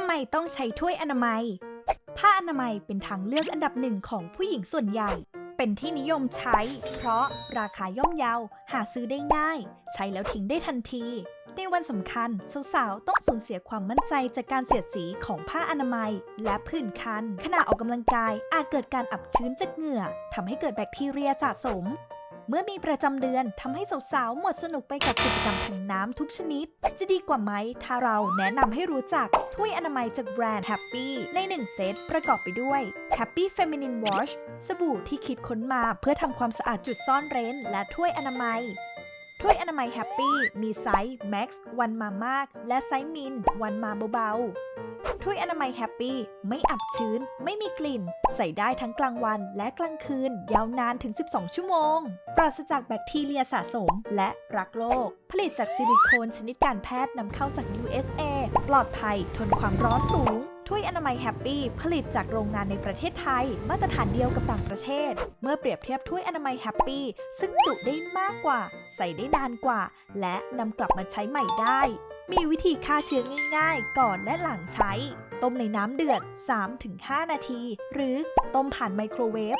ำไมต้องใช้ถ้วยอนามัย ผ้าอนามัยเป็นทางเลือกอันดับหนึ่งของผู้หญิงส่วนใหญ่ เป็นที่นิยมใช้ เพราะราคาย่อมเยา หาซื้อได้ง่าย ใช้แล้วทิ้งได้ทันที ในวันสำคัญ สาวๆ ต้องสูญเสียความมั่นใจจากการเสียดสีของผ้าอนามัย และผื่นคัน ขณะออกกำลังกายอาจเกิดการอับชื้นจากเหงื่อทำให้เกิดแบคทีเรียสะสม เมื่อมีประจำเดือนทำให้สาวๆ หมดสนุกไปกับกิจกรรมทางน้ำทุกชนิด จะดีกว่าไหม ถ้าเราแนะนำให้รู้จักถ้วยอนามัยจากแบรนด์ Happy ใน 1 เซตประกอบไปด้วย Happy Feminine Wash สบู่ที่คิดค้นมาเพื่อทำความสะอาดจุดซ่อนเร้น และถ้วยอนามัยถ้วยอนามัย Happy มีไซส์ Max วันมามาก และไซส์ Min วันมาเบาๆ ถ้วยอนามัยแฮปปี้ไม่อับชื้น ไม่มีกลิ่น ใส่ได้ทั้งกลางวันและกลางคืน ยาวนานถึง 12 ชั่วโมง ปราศจากแบคทีเรียสะสมและรักโลก ผลิตจากซิลิโคนชนิดการแพทย์นำเข้าจาก USA ปลอดภัยทนความร้อนสูงถ้วยอนามัยแฮปปี้ผลิตจากโรงงานในประเทศไทย มาตรฐานเดียวกับต่างประเทศ เมื่อเปรียบเทียบถ้วยอนามัยแฮปปี้ซึ่งจุได้มากกว่า ใส่ได้นานกว่า และนำกลับมาใช้ใหม่ได้ มีวิธีฆ่าเชื้อง่าย ๆ ก่อนและหลังใช้ ต้มในน้ำเดือด 3-5 นาที หรือต้มผ่านไมโครเวฟ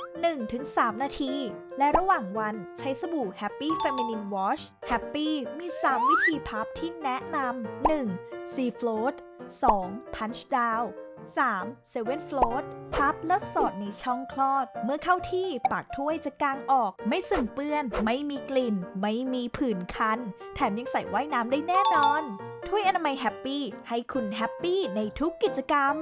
1-3 นาที และระหว่างวันใช้สบู่ Happy Feminine Wash Happy มี 3 วิธีพับที่แนะนำ 1. Sea Float 2. Punch Down 3. Seven Float พับแล้วสอดในช่องคลอด เมื่อเข้าที่ปากถ้วยจะกางออก ไม่สึ่งเปื้อน ไม่มีกลิ่น ไม่มีผื่นคัน แถมยังใส่ว่ายน้ำได้แน่นอน ถ้วยอนามัยแฮปปี้ให้คุณแฮปปี้ในทุกกิจกรรม